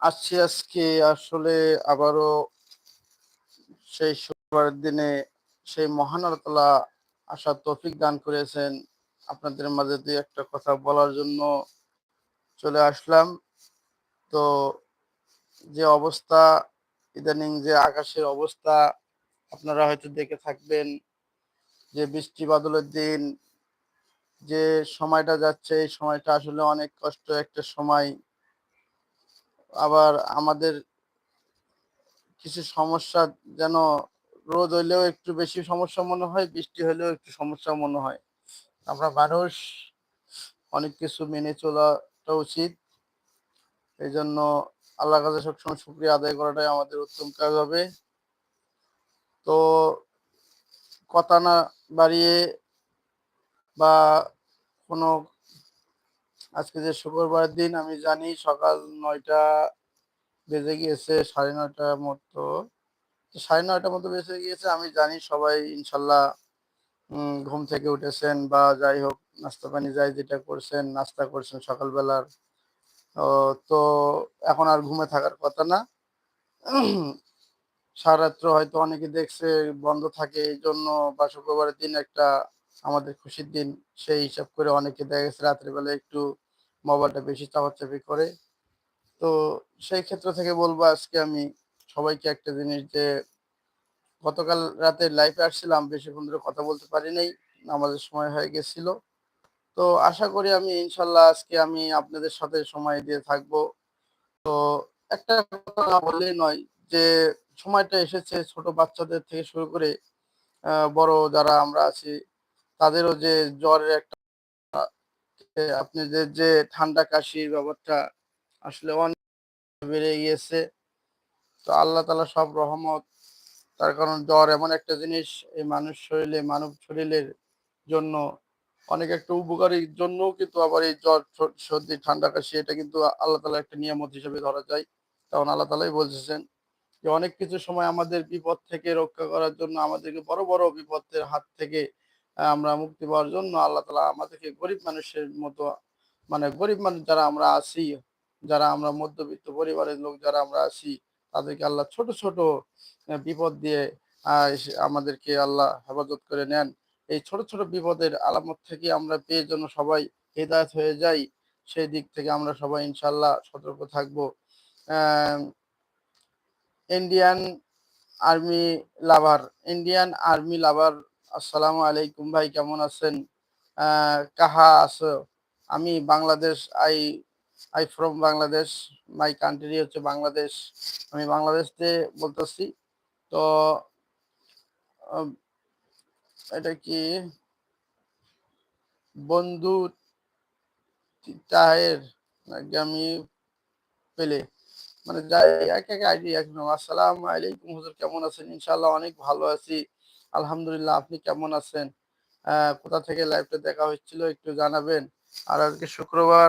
আসছি আজকে আসলে আবারও সেই শুক্রবারের দিনে সেই মহান আল্লাহ আসার তৌফিক দান করেছেন। আপনাদের মাঝে দুই একটা কথা বলার জন্য চলে আসলাম। তো যে অবস্থা, ইদানিং যে আকাশের অবস্থা, আপনারা হয়তো দেখে থাকবেন যে বৃষ্টি বাদলের দিন, যে সময়টা যাচ্ছে, এই সময়টা আসলে অনেক কষ্ট একটা সময়। আবার আমাদের কিছু সমস্যা যেন রোদ হইলেও একটু বেশি সমস্যা মনে হয়, বৃষ্টি হলেও একটু সমস্যা মনে হয়। আমরা মানুষ, অনেক কিছু মেনে চলাটা উচিত। এই জন্য আল্লাহ কাছে সবসময় শুক্রিয়া আদায় করাটাই আমাদের উত্তম কাজ হবে। তো কথা না বাড়িয়ে বা কোনো আজকে যে শুক্রবার দিন আমি জানি সকাল নয়টা বেজে গিয়েছে, সাড়ে নয়টার মতো। সাড়ে নয়টার মতো বেজে গিয়েছে, আমি জানি সবাই ইনশাল্লাহ ঘুম থেকে উঠেছেন বা যাই হোক, নাস্তা পানি যাই যেটা করছেন, নাস্তা করছেন সকালবেলার। তো এখন আর ঘুমে থাকার কথা না। সারাত্র হয়তো অনেকে দেখছে বন্ধ থাকে, এই জন্য বা শুক্রবারের দিন একটা আমাদের খুশির দিন, সেই হিসাব করে অনেকে দেখা গেছে রাত্রিবেলা একটু মোবাইলটা বেশি চাপাচাপি করে। তো সেই ক্ষেত্র থেকে বলব আজকে আমি সবাইকে একটা জিনিস যে, গতকাল রাতে লাইফে আসছিলাম বেশিক্ষণ ধরে কথা বলতে পারি নাই আমাদের সময় হয়ে গেছিল। তো আশা করি আমি ইনশাল্লাহ আজকে আমি আপনাদের সাথে সময় দিয়ে থাকব। তো একটা কথা না বললেই নয় যে, সময়টা এসেছে ছোট বাচ্চাদের থেকে শুরু করে বড় যারা আমরা আছি তাদেরও যে জ্বরের একটা আপনাদের যে ঠান্ডা কাশির ব্যাপারটা আসলে অনেক বেড়ে গিয়েছে। তো আল্লাহ তালা সব রহমত, তার কারণ জ্বর এমন একটা জিনিস এই মানুষ শরীরে, মানব শরীরের জন্য অনেক একটা উপকারীর জন্য কিন্তু আবার এই জ্বর সর্দি, ঠান্ডা কাশি এটা কিন্তু আল্লাহ তালা একটা নিয়ামত হিসেবে ধরা যায়। কারণ আল্লাহ তালাই বলতেছেন যে, অনেক কিছু সময় আমাদের বিপদ থেকে রক্ষা করার জন্য আমাদেরকে বড় বড় বিপদের হাত থেকে আমরা মুক্তি পাওয়ার জন্য আল্লাহ তালা আমাদেরকে গরিব মানুষের মতো মানে গরিব মানুষ যারা আমরা আছি, যারা আমরা মধ্যবিত্ত পরিবারের লোক যারা আমরা আছি, তাদেরকে আল্লাহ ছোট ছোট বিপদ দিয়ে আমাদেরকে আল্লাহ হেফাজত করে নেন। এই ছোট ছোট বিপদের আলামত থেকে আমরা পেয়ে জন্য সবাই হেদায়ত হয়ে যাই, সেই দিক থেকে আমরা সবাই ইনশাল্লাহ সতর্ক থাকব। Indian army lover Indian army lover আসসালামু আলাইকুম ভাই, কেমন আছেন? কাহা আছো? আমি Bangladesh I I from Bangladesh my country হচ্ছে বাংলাদেশ। আমি বাংলাদেশ থেকে বলতেছি, তো এটা কি? বন্ধু টায়ের নাকি আমি পেলে? মানে যাই, এক এক আইডি এক আসসালাম আলাইকুম হুজুর, কেমন আছেন? ইনশাল্লাহ অনেক ভালো আছি। আলহামদুলিল্লাহ, আপনি কেমন আছেন? কোথা থেকে লাইভটা দেখা হচ্ছিল একটু জানাবেন। আর আজকে শুক্রবার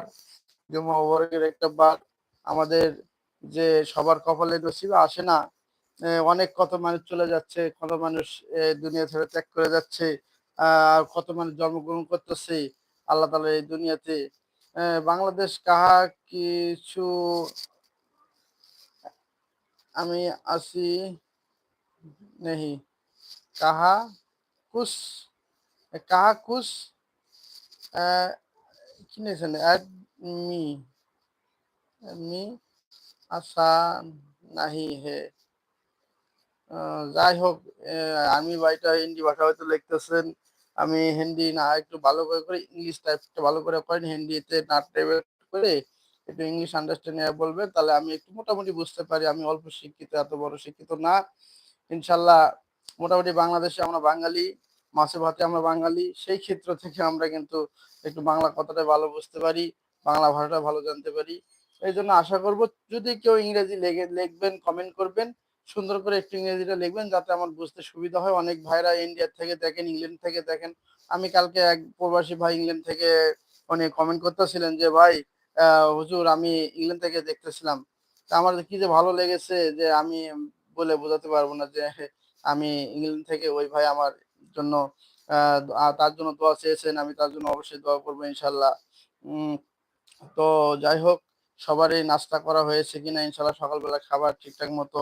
জুমা একটা বার। আমাদের যে সবার কপালে নসিবে আসে না। অনেক কত মানুষ চলে যাচ্ছে, কত মানুষ দুনিয়া ছেড়ে ত্যাগ করে যাচ্ছে আর কত মানুষ জন্মগ্রহণ করতেছে আল্লাহ তালা এই দুনিয়াতে। বাংলাদেশ কাহা কিছু আমি আসি নেহি। কাহা কুস কাহা কুস কি নাহি হে। যাই হোক আমি বাড়িটা হিন্দি ভাষা হয়তো লিখতেছেন। আমি হিন্দি না, একটু ভালো করে করে, ইংলিশ টাইপটা ভালো করে করেন। হিন্দিতে না টাইপ করে একটু ইংলিশ আন্ডারস্ট্যান্ডিং বলবে তাহলে আমি একটু মোটামুটি বুঝতে পারি। আমি অল্প শিক্ষিত, এত বড় শিক্ষিত না। ইনশাল্লাহ মোটামুটি বাংলাদেশে আমরা বাঙালি, মাছে ভাতে আমরা বাঙালি, সেই ক্ষেত্র থেকে আমরা কিন্তু একটু বাংলা কথাটা ভালো বুঝতে পারি, বাংলা ভাষাটা ভালো জানতে পারি। এই জন্য আশা করব যদি কেউ ইংরেজি লেগে, লিখবেন কমেন্ট করবেন, সুন্দর করে একটু ইংরেজিটা লিখবেন যাতে আমার বুঝতে সুবিধা হয়। অনেক ভাইরা ইন্ডিয়া থেকে দেখেন ইংল্যান্ড থেকে দেখেন। আমি কালকে এক প্রবাসী ভাই ইংল্যান্ড থেকে উনি কমেন্ট করতেছিলেন যে, ভাই হুজুর, আমি ইংল্যান্ড থেকে দেখতেছিলাম। তা আমার কি যে ভালো লেগেছে যে আমি বলে বোঝাতে পারব না যে আমি ইংল্যান্ড থেকে ওই ভাই আমার জন্য তার জন্য দোয়া চেয়েছেন, আমি তার জন্য অবশ্যই দোয়া করব ইনশাল্লাহ। তো যাই হোক, সবারই নাস্তা করা হয়েছে কিনা ইনশাল্লাহ সকালবেলা খাবার ঠিকঠাক মতো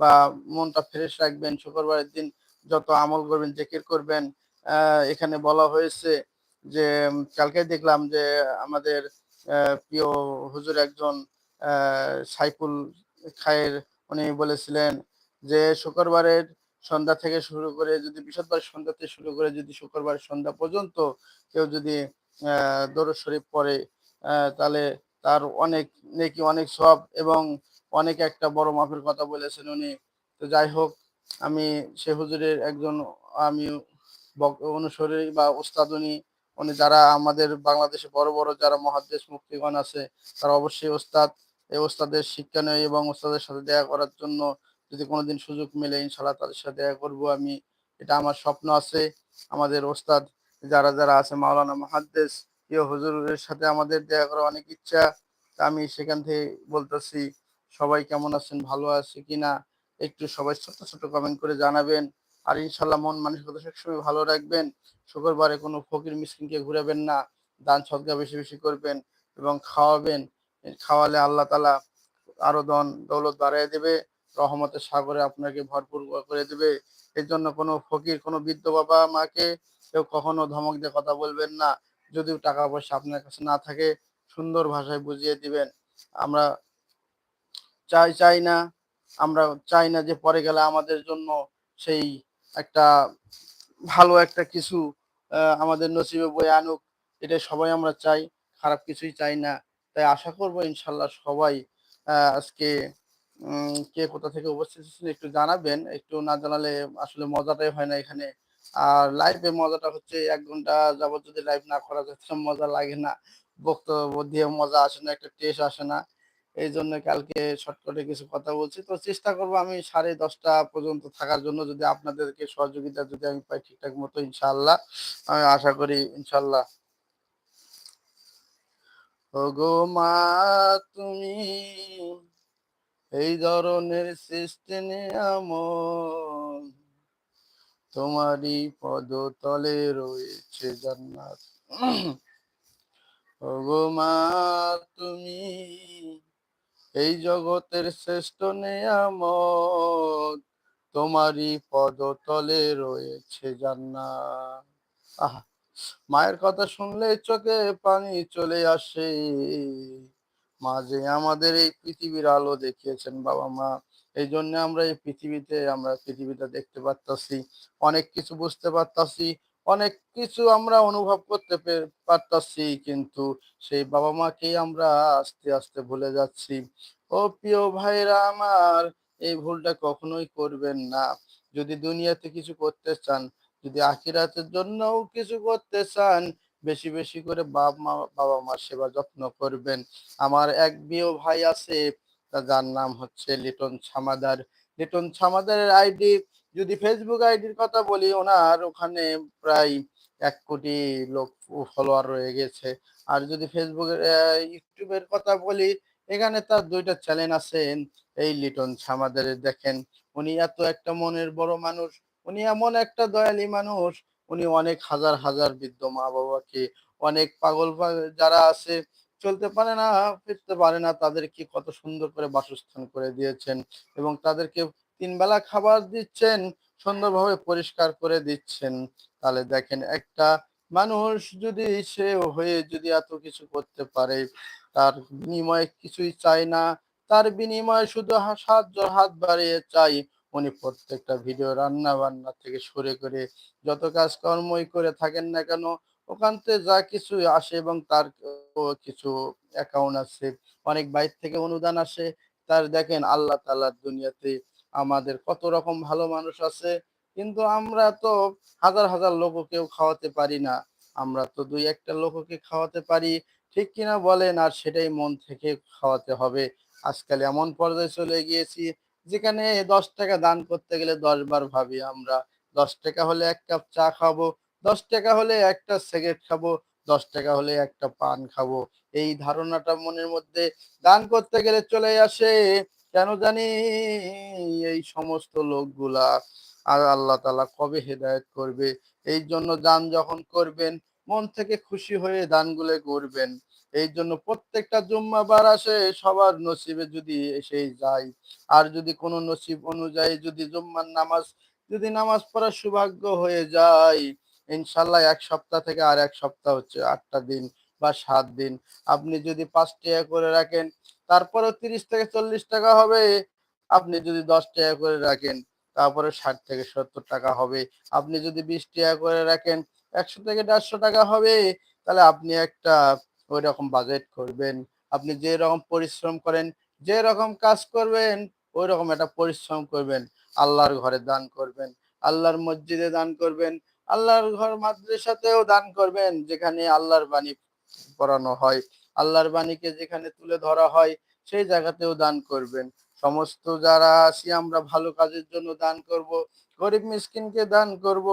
বা মনটা ফ্রেশ রাখবেন, শুক্রবারের দিন যত আমল করবেন, জেকির করবেন এখানে বলা হয়েছে যে কালকে দেখলাম যে আমাদের প্রিয় হুজুর একজন সাইফুল খায়ের, উনি বলেছিলেন যে, শুক্রবারের সন্ধ্যা থেকে শুরু করে যদি বৃহস্পতিবার সন্ধ্যা থেকে শুরু করে যদি শুক্রবার সন্ধ্যা পর্যন্ত কেউ যদি দরুদ শরীফ পড়ে তাহলে তার অনেক নেকি, অনেক সব এবং অনেক একটা বড় মাপের কথা বলেছেন উনি। তো যাই হোক, আমি সে হুজুরের একজন, আমি অনুসরী বা ওস্তাদ উনি উনি যারা আমাদের বাংলাদেশে বড় বড় যারা মহাদেশ মুক্তিগণ আছে, তারা অবশ্যই ওস্তাদ, এই ওস্তাদের শিক্ষা নেয় এবং ওস্তাদের সাথে দেখা করার জন্য যদি কোনোদিন সুযোগ মেলে ইনশাল্লাহ তাদের সাথে দেখা করব। আমি, এটা আমার স্বপ্ন আছে। আমাদের ওস্তাদ যারা যারা আছে, মাওলানা মহাদ্দেশ প্রিয় হুজুরের সাথে আমাদের দেখা করার অনেক ইচ্ছা। তা আমি সেখান থেকে বলতেছি, সবাই কেমন আছেন, ভালো আছে কিনা, একটু সবাই ছোট ছোট কমেন্ট করে জানাবেন। আর ইনশাল্লাহ মন মানসিকতা সবসময় ভালো রাখবেন। শুক্রবারে কোনো ফকির মিসকিনকে ঘুরাবেন না। দান সদকা বেশি বেশি করবেন এবং খাওয়াবেন। খাওয়ালে আল্লাহ তালা আরও দন দৌলত বাড়িয়ে দেবে। রহমতের সাগরে আপনাকে ভরপুর করে দেবে। এর জন্য কোনো ফকির, কোনো বৃদ্ধ বাবা মাকে কেউ কখনো ধমক দিয়ে কথা বলবেন না। যদিও টাকা পয়সা আপনার কাছে না থাকে, সুন্দর ভাষায় বুঝিয়ে দিবেন। আমরা চাই চাই না, আমরা চাই না যে পরে গেলে আমাদের জন্য সেই একটা ভালো একটা কিছু আমাদের নসিবে বয়ে আনুক। এটা সবাই আমরা চাই, খারাপ কিছুই চাই না। তাই আশা করব ইনশাল্লাহ সবাই আজকে কে কোথা থেকে উপস্থিত আছেন একটু জানাবেন। একটু না জানালে আসলে মজাটাই হয় না এখানে। আর লাইভে মজাটা হচ্ছে এক ঘণ্টা যাবত যদি লাইভ না করা যায় মজা লাগে না। বক্তব্য দিয়ে মজা আসে না, একটা টেস্ট আসে না। এই জন্য কালকে শর্টকাটে কিছু কথা বলছি। তো চেষ্টা করব আমি সাড়ে দশটা পর্যন্ত থাকার জন্য যদি আপনাদেরকে সহযোগিতা যদি আমি পাই ঠিকঠাক মতো ইনশাল্লাহ আমি আশা করি ইনশাল্লাহ গো মা, তুমি এই ধরনের সৃষ্টি নিয়ামত তোমারই পদতলে রয়েছে জান্নাত। ওগো মা, তুমি এই জগতের শ্রেষ্ঠ নিয়ামত। তোমারই পদতলে রয়েছে জান্নাত। আহা, মায়ের কথা শুনলে চোখে পানি চলে আসে। মাঝে আমাদের এই পৃথিবীর আলো দেখিয়েছেন বাবা মা। এই জন্য আমরা এই পৃথিবীতে, আমরা পৃথিবীটা দেখতে পারতাছি, অনেক কিছু বুঝতে পারতাছি, অনেক কিছু আমরা অনুভব করতে পারতাছি, কিন্তু সেই বাবা মাকেই আমরা আস্তে আস্তে ভুলে যাচ্ছি। ও প্রিয় ভাইরা আমার, এই ভুলটা কখনোই করবেন না। যদি দুনিয়াতে কিছু করতে চান, যদি আখিরাতের জন্যও কিছু করতে চান বেশি বেশি করে বাপ মা, বাবা মার সেবা যত্ন করবেন। আমার এক বিয় ভাই আছে যার নাম হচ্ছে লিটন ছামাদার। লিটন ছামাদারের আইডি, যদি ফেসবুক আইডির কথা বলি, ওনার ওখানে প্রায় এক কোটি লোক ফলোয়ার রয়ে গেছে। আর যদি ফেসবুকের ইউটিউবের কথা বলি, এখানে তার দুইটা চ্যানেল আছেন এই লিটন ছামাদারের দেখেন, উনি এত একটা মনের বড় মানুষ, উনি এমন একটা দয়ালি মানুষ উনি অনেক হাজার হাজার বৃদ্ধ মা বাবাকে অনেক পাগল যারা আছে, চলতে পারে না, ফিরতে পারে না, তাদেরকে কত সুন্দর করে বাসস্থান করে দিয়েছেন এবং তাদেরকে তিন বেলা খাবার দিচ্ছেন, সুন্দরভাবে পরিষ্কার করে দিচ্ছেন। তাহলে দেখেন, একটা মানুষ যদি সে হয়ে যদি এত কিছু করতে পারে, তার বিনিময়ে কিছুই চায় না, তার বিনিময়ে শুধু সাহায্য হাত বাড়িয়ে চাই উনি প্রত্যেকটা ভিডিও রান্না বান্না থেকে শুরু করে যত কাজ কর্মই করে থাকেন না কেন, ওখান থেকে যা কিছু আসে এবং তার কিছু অ্যাকাউন্ট আছে, অনেক বাইর থেকে অনুদান আসে। তার দেখেন আল্লাহ তালার দুনিয়াতে আমাদের কত রকম ভালো মানুষ আছে, কিন্তু আমরা তো হাজার হাজার লোককেও খাওয়াতে পারি না। আমরা তো দুই একটা লোককে খাওয়াতে পারি, ঠিক কিনা বলেন আর সেটাই মন থেকে খাওয়াতে হবে। আজকাল এমন পর্যায়ে চলে গিয়েছি যেখানে দশ টাকা দান করতে গেলে দশ বার ভাবি আমরা, দশ টাকা হলে এক কাপ চা খাব, দশ টাকা হলে একটা সিগারেট খাব, দশ টাকা হলে একটা পান খাব। এই ধারণাটা মনের মধ্যে দান করতে গেলে চলে আসে, কেন জানি এই সমস্ত লোকগুলা আর আল্লাহ তালা কবে হেদায়েত করবে? এই জন্য দান যখন করবেন, মন থেকে খুশি হয়ে দানগুলো করবেন। এই জন্য প্রত্যেকটা জুম্মাবার আসে, সবার নসিবে যদি এসেই যায়। আর যদি কোনো নসিব অনুযায়ী যদি জুম্মার নামাজ, যদি নামাজ পড়ার সৌভাগ্য হয়ে যায়, ইনশাল্লাহ এক সপ্তাহ থেকে আর এক সপ্তাহ হচ্ছে আটটা দিন বা সাত দিন। আপনি যদি পাঁচ টাকা করে রাখেন তারপরে তিরিশ থেকে চল্লিশ টাকা হবে। আপনি যদি দশ টাকা করে রাখেন, তারপরে ষাট থেকে সত্তর টাকা হবে। আপনি যদি বিশ টাকা করে রাখেন, একশো থেকে দেড়শো টাকা হবে। তাহলে আপনি একটা ওই রকম বাজেট করবেন। আপনি যে রকম পরিশ্রম করেন যে রকম কাজ করবেন ওই রকম একটা পরিশ্রম করবেন। আল্লাহর ঘরে দান করবেন, আল্লাহর মসজিদে দান করবেন, আল্লাহর ঘর মাদ্রাসাতেও দান করবেন, যেখানে আল্লাহর বাণী পড়ানো হয়। আল্লাহর বাণীকে যেখানে তুলে ধরা হয়, সেই জায়গাতেও দান করবেন। সমস্ত যারা আছি, আমরা ভালো কাজের জন্য দান করব, গরিব মিসকিনকে দান করব,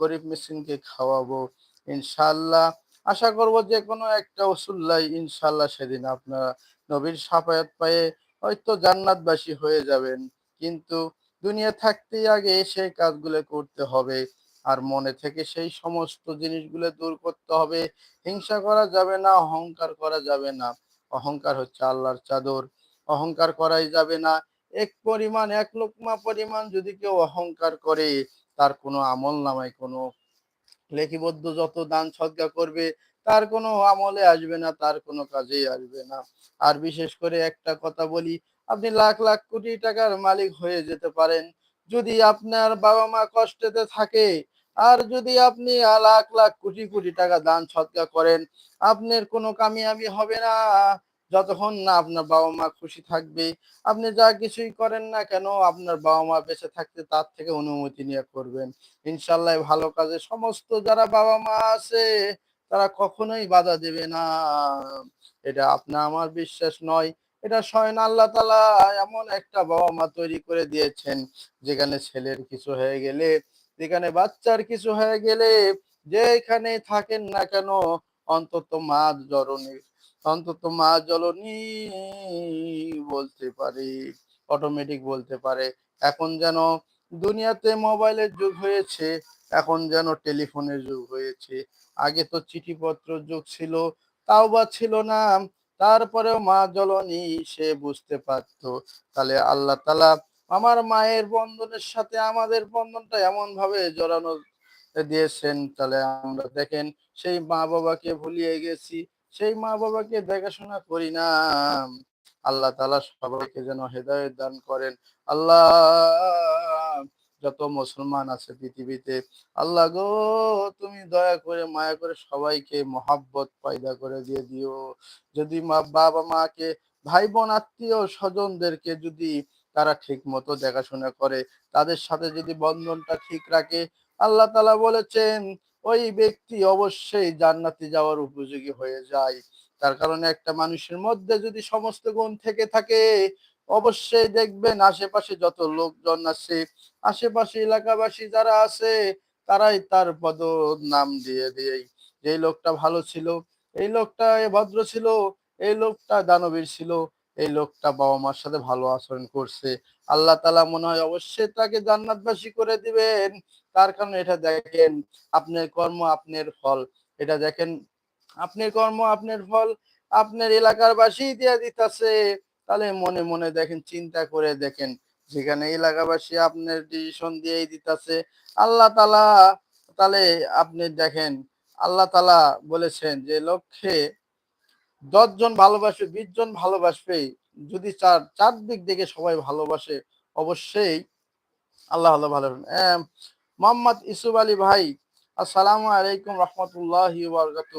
গরিব মিসকিনকে খাওয়াবো। ইনশাল্লাহ আশা করব যে কোনো একটা ওসুল্লাই ইনশাল্লাহ সেদিন আপনারা নবীর সাফায়াত পায়ে হয়তো জান্নাতবাসী হয়ে যাবেন। কিন্তু দুনিয়া থাকতেই আগে সেই কাজগুলো করতে হবে। আর মনে থেকে সেই সমস্ত জিনিসগুলো দূর করতে হবে। হিংসা করা যাবে না, অহংকার করা যাবে না। অহংকার হচ্ছে আল্লাহর চাদর। অহংকার করাই যাবে না। এক পরিমাণ, এক লোকমা পরিমাণ যদি কেউ অহংকার করে, তার কোনো আমল নামায়, কোনো লেখিবদ্ধ যত দান সদ্গা করবে, তার কোনো আমলে আসবে না, তার কোনো কাজেই আসবে না। আর বিশেষ করে একটা কথা বলি, আপনি লাখ লাখ কোটি টাকার মালিক হয়ে যেতে পারেন। যদি আপনার বাবা মা কষ্টেতে থাকে, আর যদি আপনি লাখ লাখ কোটি কোটি টাকা দান সৎকার করেন, আপনার কোনো কামিয়াবি হবে না। যতক্ষণ না আপনার বাবা মা খুশি থাকবে, আপনি যা কিছুই করেন না কেন, আপনার বাবা মা বেঁচে থাকতে তার থেকে অনুমতি নিয়ে করবেন। ইনশাল্লাহ ভালো কাজে সমস্ত যারা বাবা মা আছে, তারা কখনোই বাধা দেবে না। এটা আপনার আমার বিশ্বাস নয়, এটা স্বয়ং আল্লাহ তালা এমন একটা বাবা মা তৈরি করে দিয়েছেন, যেখানে ছেলের কিছু হয়ে গেলে, যেখানে বাচ্চার কিছু হয়ে গেলে, যেখানে থাকেন না কেন, অন্তত মা জরনী অন্তত মা জলনী বলতে পারে অটোমেটিক বলতে পারে। এখন যেন দুনিয়াতে মোবাইলের যুগ হয়েছে, এখন যেন টেলিফোনের যুগ হয়েছে। আগে তো চিঠিপত্র যুগ ছিল, তাও বা ছিল না। তারপরেও মা জলনী সে বুঝতে পারত। তাহলে আল্লাহ তালা আমার মায়ের বন্ধনের সাথে আমাদের বন্ধনটা এমন ভাবে জড়ানো দিয়েছেন। তাহলে আমরা দেখেন, সেই মা বাবাকে ভুলিয়ে গেছি। সেই মা বাবাকে দেখাশোনা করি না। আল্লাহ তালা সবাইকে যেন হেদায়ত দান করেন। আল্লাহ, যত মুসলমান আছে পৃথিবীতে, আল্লাহ গো, তুমি দয়া করে, মায়া করে সবাইকে মহাব্বত পয়দা করে দিয়ে দিও। যদি মা, বাবা মাকে ভাই বোন আত্মীয় স্বজনদেরকে যদি তারা ঠিক মতো দেখাশোনা করে, তাদের সাথে যদি বন্ধনটা ঠিক রাখে, আল্লাহ তালা বলেছেন ওই ব্যক্তি অবশ্যই জান্নাতে যাওয়ার উপযোগী হয়ে যায়। তার কারণে একটা মানুষের মধ্যে যদি সমস্ত গুণ থেকে থাকে, অবশ্যই দেখবেন আশেপাশে যত লোকজন আছে, আশেপাশে এলাকাবাসী যারা আছে, তারাই তার পদ নাম দিয়ে দিয়ে। যে লোকটা ভালো ছিল, এই লোকটা ভদ্র ছিল, এই লোকটা দানবীর ছিল এই লোকটা বাবা মার সাথে ভালো আচরণ করছে। আল্লাহ তালা মনে হয় অবশ্যই তাকে জান্নাতবাসী করে দিবেন। তার কারণে এটা দেখেন, আপনার কর্ম আপনার ফল। এটা দেখেন, আপনার কর্ম আপনার ফল, আপনার এলাকার বাসী দিয়ে দিতেছে। তাহলে মনে মনে দেখেন, চিন্তা করে দেখেন, যেখানে এলাকাবাসী আপনার ডিসিশন দিয়েই দিতেছে। আল্লাহ তালা তাহলে আপনি দেখেন, আল্লাহ তালা বলেছেন যে, লক্ষ্যে দশজন ভালোবাসবে বিশ জন ভালোবাসবে যদি চার চার দিক থেকে সবাই ভালোবাসে অবশ্যই আল্লাহ আল্লাহ ভালো মোহাম্মদ ইসুফ আলী ভাই আসসালামু আলাইকুম রহমতুল্লাহ বরকাত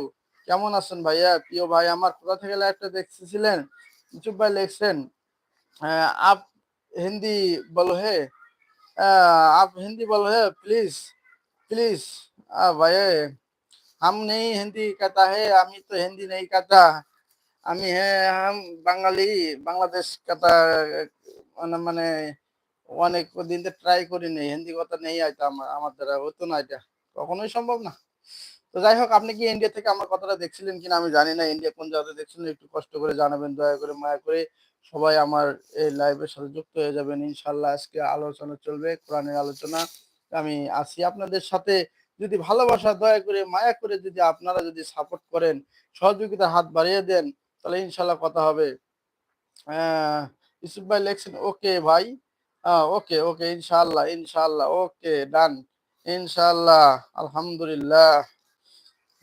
কেমন আছেন ভাইয়া প্রিয় ভাই আমার কোথা থেকে একটা দেখতেছিলেন ইসুফ ভাই লিখছেন আপ হিন্দি বলো হে आप हिंदी बोलो है प्लीज प्लीज भाई हम नहीं हिंदी कहता है আমি তো হিন্দি नहीं कहता আমি হ্যাঁ বাঙালি, বাংলাদেশ কথা মানে মানে অনেক দিন ট্রাই করি নেই হিন্দি কথা নেই আইতা আমার আমার দ্বারা হতো না এটা, কখনোই সম্ভব না। তো যাই হোক, আপনি কি ইন্ডিয়া থেকে আমার কথাটা দেখছিলেন কিনা আমি জানি না ইন্ডিয়া কোন জায়গাতে দেখছিলেন, একটু কষ্ট করে জানাবেন, দয়া করে, মায়া করে, সবাই আমার এই লাইভের সাথে যুক্ত হয়ে যাবেন ইনশাল্লাহ আজকে আলোচনা চলবে, কোরআনের আলোচনা, আমি আসি আপনাদের সাথে, যদি ভালোবাসা, দয়া করে, মায়া করে যদি আপনারা যদি সাপোর্ট করেন, সহযোগিতার হাত বাড়িয়ে দেন তাহলে ইনশাল্লাহ কথা হবে। আহ, ইউসুফ ভাই লেখছেন ওকে ভাই। ওকে ওকে ইনশাল্লাহ ইনশাল্লাহ ওকে ডান ইনশাল্লাহ আলহামদুলিল্লাহ।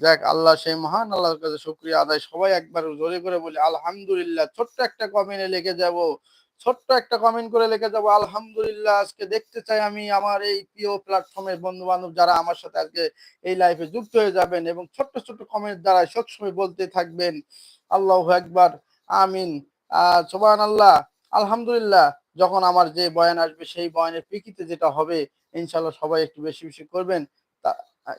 যাক আল্লাহ সেই মহান আল্লাহর কাছে শুক্রিয়া আদায়। সবাই একবার জোরে করে বলি আলহামদুলিল্লাহ। ছোট্ট একটা কমেন্টে লিখে যাব ছোট্ট একটা কমেন্ট করে লিখে যাব আলহামদুলিল্লাহ আজকে দেখতে চাই আমি আমার এই প্রিয় প্ল্যাটফর্মের বন্ধু বান্ধব যারা আমার সাথে আজকে এই লাইফে যুক্ত হয়ে যাবেন এবং ছোট্ট ছোট্ট কমেন্ট দ্বারা সবসময় বলতে থাকবেন। আল্লাহ একবার আমিন। সোবান আল্লাহ আলহামদুলিল্লাহ, যখন আমার যে বয়ান আসবে, সেই বয়ানের পিকিতে যেটা হবে ইনশাল্লাহ সবাই একটু বেশি বেশি করবেন।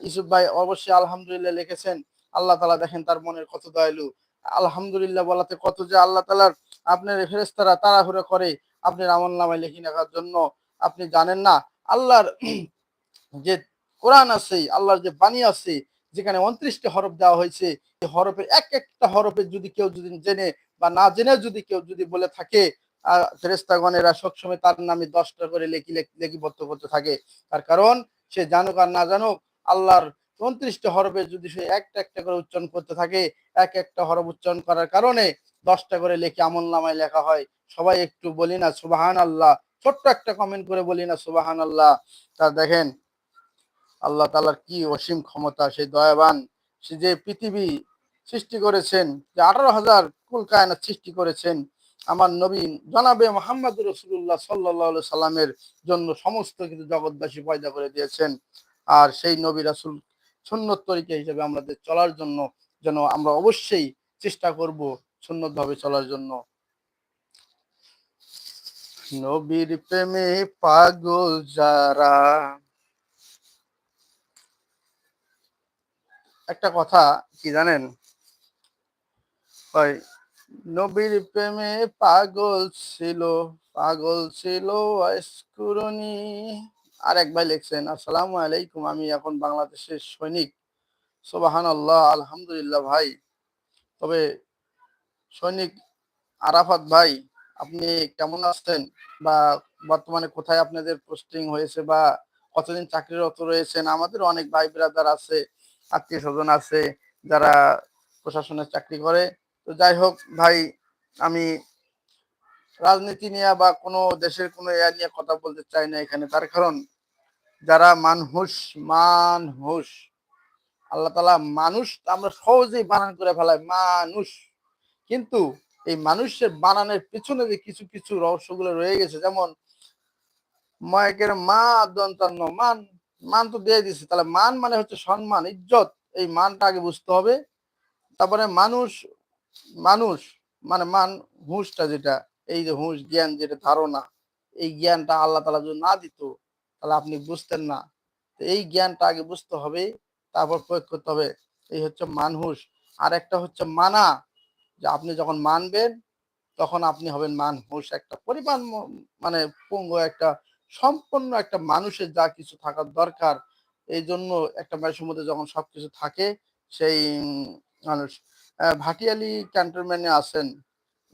ইসুফ ভাই অবশ্যই আলহামদুলিল্লাহ লিখেছেন, আল্লাহ তালা দেখেন তার মনের কত দয়ালু। আলহামদুলিল্লাহ বলাতে কত যে আল্লাহ তালার আপনার ফেরেস্তারা তাড়াহুড়ো করে আপনার আমল নামায় লিখে রাখার জন্য, আপনি জানেন না, আল্লাহর যে কোরআন আছে, আল্লাহর যে বাণী আছে যেখানে উনত্রিশটি হরফ দেওয়া হয়েছে এই হরফের এক একটা হরফের যদি কেউ যদি জেনে বা না জেনে যদি কেউ যদি বলে থাকে আহ ফেরেস্তাগণেরা সবসময় তার নামে দশটা করে লেখি লেখিবদ্ধ করতে থাকে। তার কারণ, সে জানুক আর না জানুক, আল্লাহর উনত্রিশটা হরফে যদি সে একটা একটা করে উচ্চারণ করতে থাকে, এক একটা হরফ উচ্চারণ করার কারণে দশটা করে লেখে আমল নামায় লেখা হয়। সবাই একটু বলি না সুবাহান আল্লাহ ছোট্ট একটা কমেন্ট করে বলি না সুবাহান আল্লাহ তা দেখেন আল্লাহ তালার কি অসীম ক্ষমতা, সেই দয়াবান, সে যে পৃথিবী সৃষ্টি করেছেন, যে আঠারো হাজার কুল কায়নাত সৃষ্টি করেছেন, আমার নবীন জনাবে মোহাম্মদ রসুল্লাহ সাল্লাহ সাল্লামের জন্য সমস্ত কিছু জগৎবাসী পয়দা করে দিয়েছেন। আর সেই নবী রাসুল সুন্নত তরিকা হিসেবে আমাদের চলার জন্য যেন আমরা অবশ্যই চেষ্টা করব সুন্নত ভাবে চলার জন্য। নবীর প্রেমে পাগল যারা একটা কথা কি জানেন? ভাই নবীর প্রেমে পাগল ছিল পাগল ছিল আইসকুরনি আর এক ভাই লিখছেন, আসসালামু আলাইকুম, আমি এখন বাংলাদেশের সৈনিক। সোবাহান আল্লাহ আলহামদুলিল্লাহ ভাই। তবে সৈনিক আরাফাত ভাই, আপনি কেমন আছেন? বা বর্তমানে কোথায় আপনাদের পোস্টিং হয়েছে বা কতদিন চাকরিরত রয়েছেন? আমাদের অনেক ভাই ব্রাদার আছে আত্মীয় স্বজন আছে যারা প্রশাসনের চাকরি করে। তো যাই হোক ভাই, আমি রাজনীতি নিয়ে বা কোনো দেশের কোনো এয়া নিয়ে কথা বলতে চাই না এখানে। তার কারণ, যারা মানুষ মানুষ, আল্লাহ তালা মানুষ আমরা সহজেই বানান করে ফেলাই, মানুষ। কিন্তু এই মানুষের বানানের পিছনে যে কিছু কিছু রহস্যগুলো রয়ে গেছে, যেমন, মায়কের মা দন্তান্ন মান মান তো দিয়ে দিছে তাহলে মান মানে হচ্ছে সম্মান, ইজ্জত। এই মানটা আগে বুঝতে হবে। তারপরে মানুষ মানুষ মানে মান, হুঁশটা যেটা, এই যে হুঁশ, জ্ঞান যেটা, ধারণা, এই জ্ঞানটা আল্লাহ তালা যদি না দিত, তাহলে আপনি বুঝতেন না। তো এই জ্ঞানটা আগে বুঝতে হবে, তারপর প্রয়োগ করতে হবে। এই হচ্ছে মানহুস আর একটা হচ্ছে মানা, যে আপনি যখন মানবেন, তখন আপনি হবেন মানহুস একটা পরিমাণ মানে পঙ্গু, একটা সম্পূর্ণ একটা মানুষের যা কিছু থাকার দরকার এই জন্য একটা মানুষের মধ্যে যখন সবকিছু থাকে, সেই মানুষ ভাটিয়ালি ক্যান্টনমেন্টে আছেন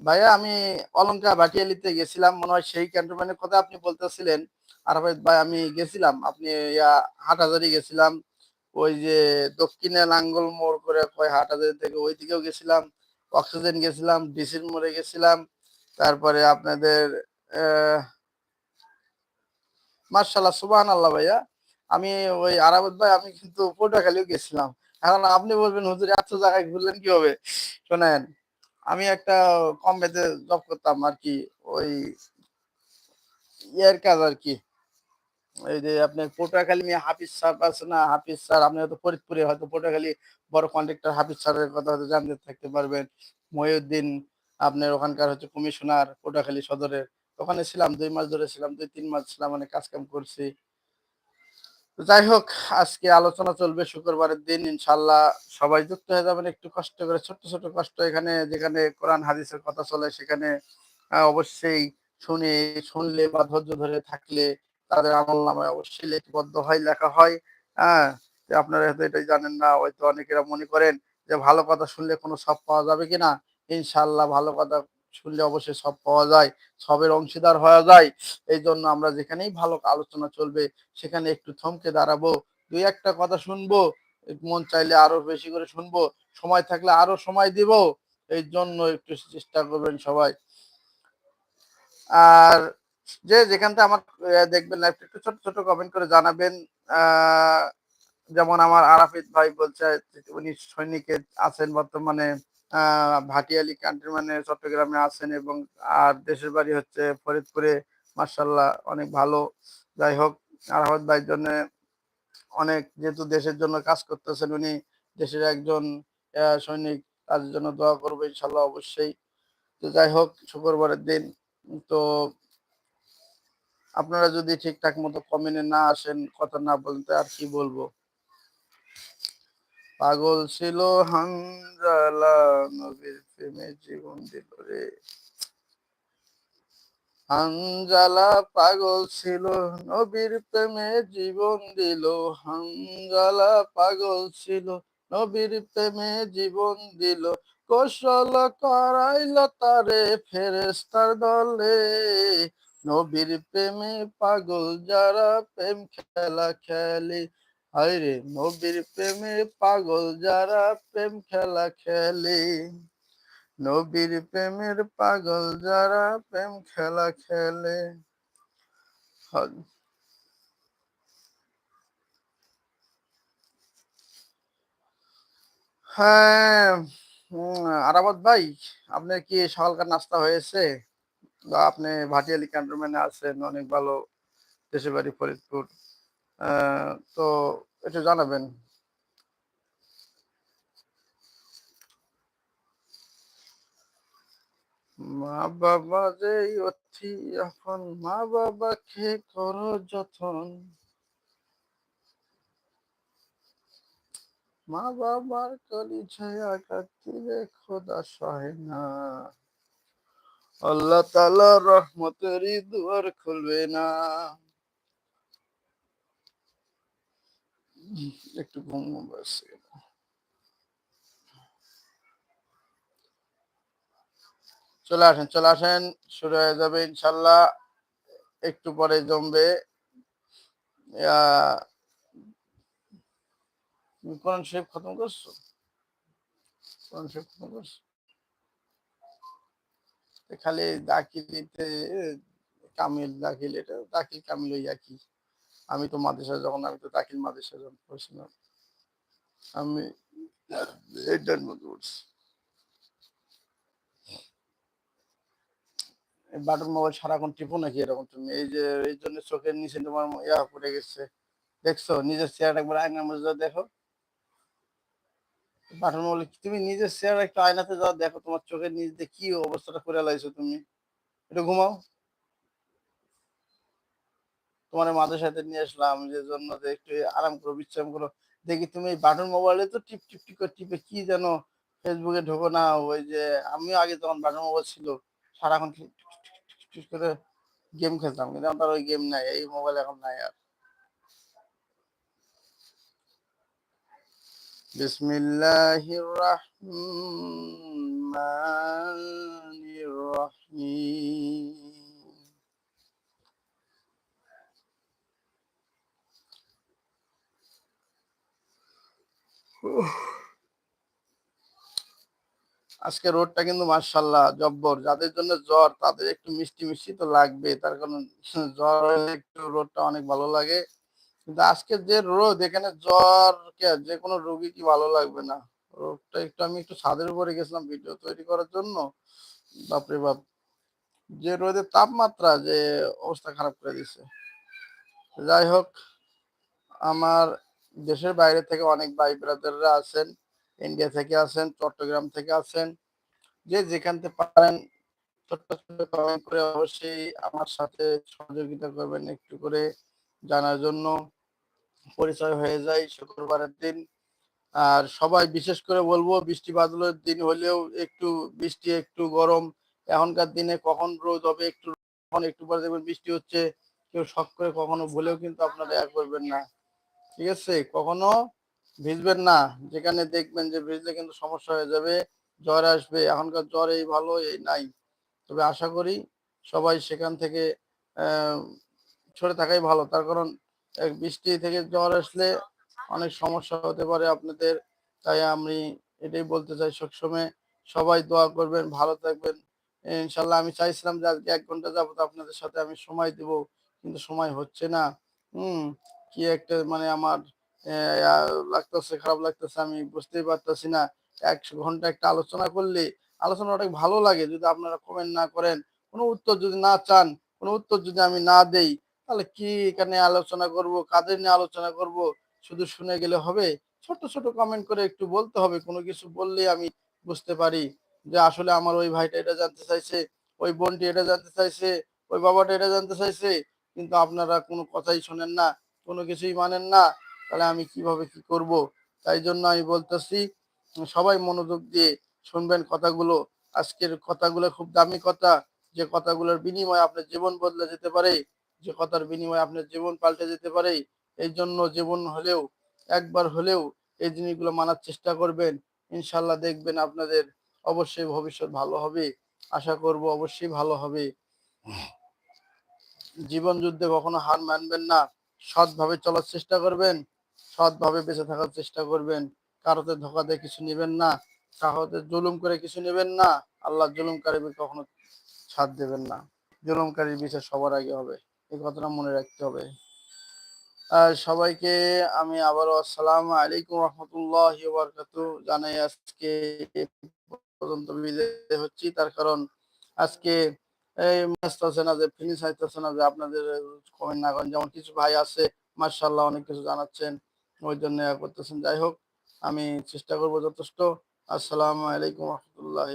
ভাইয়া, আমি অলঙ্কা ভাটিয়ালিতে গেছিলাম, মনে হয় সেই ক্যান্টনমেন্টের কথা আপনি বলতেছিলেন। আর ভাই, আমি গেছিলাম, আপনি হাটহাজারি গেছিলাম, ওই যে দক্ষিণে লাঙ্গল মোড় করে কয় হাটহাজারি থেকে ওই দিকেও গেছিলাম, অক্সিজেন গেছিলাম, ডিসির মোড়ে গেছিলাম, তারপরে আপনাদের মার্শাল্লাহ সুবাহান আল্লাহ ভাইয়া। আমি ওই আরাবত ভাই, আমি কিন্তু পটুয়াখালীও গেছিলাম। এখন আপনি বলবেন, হুজুর, এত জায়গায় ঘুরলেন কি হবে শোনেন, আমি একটা কম বেতে জব করতাম আর কি, ওই ইয়ের কাজ আর কি। এই যে আপনার পটুয়াখালী মেয়ে হাফিজ স্যার আছে না, হাফিজ স্যার আপনি হয়তো ফরিদপুরে, হয়তো পটুয়াখালী বড় কন্ট্রাক্টর হাফিজ স্যারের কথা হয়তো জানতে থাকতে পারবেন। মহিউদ্দিন, আপনার ওখানকার হচ্ছে কমিশনার পটুয়াখালী সদরের। ওখানে ছিলাম, দুই মাস ধরে ছিলাম, দুই, তিন মাস ছিলাম মানে কাজ কাম করছি যাই হোক, আজকে আলোচনা চলবে শুক্রবারের দিন ইনশাল্লাহ সবাই যুক্ত হয়ে যাবেন একটু কষ্ট করে ছোট ছোট কষ্ট এখানে, যেখানে কোরআন, হাদিসের কথা চলে, সেখানে অবশ্যই শুনে, শুনলে বা ধৈর্য ধরে থাকলে তাদের আমল নামায় অবশ্যই লিপিবদ্ধ হয়, লেখা হয়। হ্যাঁ আপনারা হয়তো এটাই জানেন না, হয়তো অনেকেরা মনে করেন যে ভালো কথা শুনলে কোনো সব পাওয়া যাবে কিনা? ইনশাল্লাহ ভালো কথা শুনলে অবশ্যই সব পাওয়া যায়, সবের অংশীদার হওয়া যায়। এই জন্য আমরা যেখানেই ভালো আলোচনা চলবে, সেখানে একটু থমকে দাঁড়াবো, দুই একটা কথা শুনব, মন চাইলে আরও বেশি করে শুনব, সময় থাকলে আরও সময় দিব, এই জন্য একটু চেষ্টা করবেন সবাই। আর যে যেখান থেকে আমার দেখবেন লাইভটা একটু ছোট ছোট কমেন্ট করে জানাবেন যেমন আমার আরাফিদ ভাই বলছে উনি সৈনিকে আছেন বর্তমানে। ভাটিয়ালি মানে চট্টগ্রামে আছেন এবং আর দেশের বাড়ি হচ্ছে ফরিদপুরে মার্শাল্লাহ অনেক ভালো। যাই হোক, আরাফাত ভাইয়ের জন্য অনেক, যেহেতু দেশের জন্য কাজ করতেছেন উনি, দেশের একজন সৈনিক, তার জন্য দোয়া করব ইনশাল্লাহ অবশ্যই। তো যাই হোক, শুক্রবারের দিন, তো আপনারা যদি ঠিকঠাক মতো কমেন্টে না আসেন, কথা না বলতে আর কি বলব? পাগল ছিল হানজালা নবীর প্রেমে জীবন দিল রে। হানজালা পাগল ছিল নবীর প্রেমে জীবন দিল। হানজালা পাগল ছিল নবীর প্রেমে জীবন দিল। কৌশল করাইল তারে ফেরেস্তার দলে। নবীর প্রেমে পাগল যারা প্রেম খেলা খেলে হায়রে নবীর প্রেমে পাগল যারা প্রেম খেলা খেলে। নবীর প্রেমের পাগল যারা প্রেম খেলা খেলে। হ্যাঁ উম, আরামত ভাই আপনার কি সকালকার নাস্তা হয়েছে? আপনি ভাটিয়ালি ক্যান্টনমেন্টে আছেন অনেক ভালো দেশের বাড়ি ফরিদপুর। তো একটু জানাবেন। মা বাবা যে অতি এখন মা বাবাকে করো যতন? মা বাবার কলি ছায়া কাটিলে খোদা সহে না। আল্লাহ তালা রহমতেরই দুয়ার খুলবে না। একটু ঘুম বসে চলে আসেন চলে আসেন, শুরু হয়ে যাবে ইনশাল্লাহ। একটু পরে জমবে। কোরআন শরীফ খতম করছ? কোরআন শরীফ খতম করছ? খালি দাখিলিতে কামিল, দাখিল, এটা দাখিল কামিল ওই একই। আমি তো মাদ্রাসা যখন, আমি তো দাখিল মাদ্রাসা যখন পড়ছিলাম, আমি বাটন মোবাইল সারাক্ষণ টিপো নাকি এরকম তুমি? এই যে, এই জন্য চোখের নিচে তোমার ইয়া পড়ে গেছে। দেখছ? নিজের চেহারা একবার আয়নার মধ্যে যাও, দেখো। বাটন মোবাইল, তুমি নিজের চেহারা একটু আয়নাতে যাও, দেখো তোমার চোখের নিচ দিয়ে কি অবস্থাটা করে লাইছো তুমি। একটু ঘুমাও। তোমার মাদ্রাসাতে নিয়ে আসলাম, যে জন্য যে একটু আরাম করো, বিশ্রাম করো। দেখি তুমি এই বাটন মোবাইলে তো টিপ টিপ টিপ টিপে কি যেন ফেসবুকে ঢোকো না, ওই যে আমিও আগে যখন বাটন মোবাইল ছিল, সারাক্ষণ করে গেম খেলতাম, কিন্তু আমার ওই গেম নাই, এই মোবাইল এখন নাই আর। বিসমিল্লাহির রহমানির রহিম। আজকে রোডটা কিন্তু মার্শাল্লাহ জব্বর। যাদের জন্য জ্বর, তাদের একটু মিষ্টি মিষ্টি তো লাগবে। তার কারণ জ্বর একটু রোডটা অনেক ভালো লাগে। কিন্তু আজকে যে রোদ, এখানে জ্বর যে কোনো রোগী কি ভালো লাগবে না? রোগটা একটু, আমি একটু ছাদের উপরে গেছিলাম ভিডিও তৈরি করার জন্য। বাপরে বাপ। যে রোদের তাপমাত্রা যে অবস্থা খারাপ করে দিছে। যাই হোক, আমার দেশের বাইরে থেকে অনেক ভাই ব্রাদাররা আছেন ইন্ডিয়া থেকে আছেন চট্টগ্রাম থেকে আছেন যে যেখান থেকে পারেন ছোট্ট কমেন্ট করে অবশ্যই আমার সাথে সহযোগিতা করবেন, একটু করে জানার জন্য পরিচয় হয়ে যায় শুক্রবারের দিন। আর সবাই বিশেষ করে বলব, বৃষ্টি বাদলের দিন হলেও একটু বৃষ্টি, একটু গরম, এখনকার দিনে কখন রোদ হবে, একটু একটু পরে দেখবেন বৃষ্টি হচ্ছে, কেউ শখ করে কখনো ভুলেও কিন্তু আপনারা এক করবেন না। ঠিক আছে? কখনো ভিজবেন না। যেখানে দেখবেন যে ভিজলে কিন্তু সমস্যা হয়ে যাবে, জ্বর আসবে। এখনকার জ্বর এই ভালো, এই নাই। তবে আশা করি সবাই সেখান থেকে সরে থাকাই ভালো। তার কারণ বৃষ্টি থেকে জ্বর আসলে অনেক সমস্যা হতে পারে আপনাদের। তাই আমি এটাই বলতে চাই সবসময়, সবাই দোয়া করবেন, ভালো থাকবেন। ইনশাল্লাহ আমি চাইছিলাম যে আজকে এক ঘণ্টা যাবত আপনাদের সাথে আমি সময় দেব, কিন্তু সময় হচ্ছে না। হুম কি একটা মানে আমার লাগতেছে, খারাপ লাগতেছে, আমি বুঝতেই পারতেছি না। এক ঘণ্টা একটা আলোচনা করলে আলোচনা অনেক ভালো লাগে। যদি আপনারা কমেন্ট না করেন, কোনো উত্তর যদি না চান, কোনো উত্তর যদি আমি না দেই, তাহলে কি এখানে আলোচনা করব, কাদের নিয়ে আলোচনা করব, শুধু শুনে গেলে হবে? ছোট ছোট কমেন্ট করে একটু বলতে হবে। কোনো কিছু বললেই আমি বুঝতে পারি যে আসলে আমার ওই ভাইটা এটা জানতে চাইছে, ওই বোনটি এটা জানতে চাইছে, ওই বাবাটা এটা জানতে চাইছে, কিন্তু আপনারা কোনো কথাই শোনেন না। কোনো কিছুই মানেন না, তাহলে আমি কীভাবে কি করব? তাই জন্য আমি বলতেছি, সবাই মনোযোগ দিয়ে শুনবেন কথাগুলো। আজকের কথাগুলো খুব দামি কথা, যে কথাগুলোর বিনিময়ে আপনার জীবন বদলে যেতে পারে, যে কথার বিনিময়ে আপনার জীবন পাল্টে যেতে পারে, এই জন্য জীবন হলেও, একবার হলেও এই জিনিসগুলো মানার চেষ্টা করবেন। ইনশাল্লাহ দেখবেন আপনাদের অবশ্যই ভবিষ্যৎ ভালো হবে, আশা করব অবশ্যই ভালো হবে। জীবন যুদ্ধে কখনো হার মানবেন না। সৎভাবে চলার চেষ্টা করবেন, সৎভাবে বেঁচে থাকার চেষ্টা করবেন। কারোতে ধোকা দিয়ে কিছু নেবেন না কাহতে জুলুম করে কিছু নেবেন না, আল্লাহ জুলুমকারী কখনো ছাড় দেবেন না। জুলুমকারীর বিচার সবার আগে হবে, এই কথাটা মনে রাখতে হবে। সবাইকে আমি আবারও আসসালাম আলাইকুম রহমতুল্লাহ বারকাতু জানাই আজকে পর্যন্ত বিদায় হচ্ছি। তার কারণ আজকে এই আসতেছে না যে ফিনিশ হইতেছে না যে আপনাদের কমেন্ট না করেন। যেমন কিছু ভাই আছে মার্শাল্লাহ অনেক কিছু জানাচ্ছেন, ওই জন্য করতেছেন। যাই হোক, আমি চেষ্টা করব যথেষ্ট। আসসালামু আলাইকুম রহমতুল্লাহ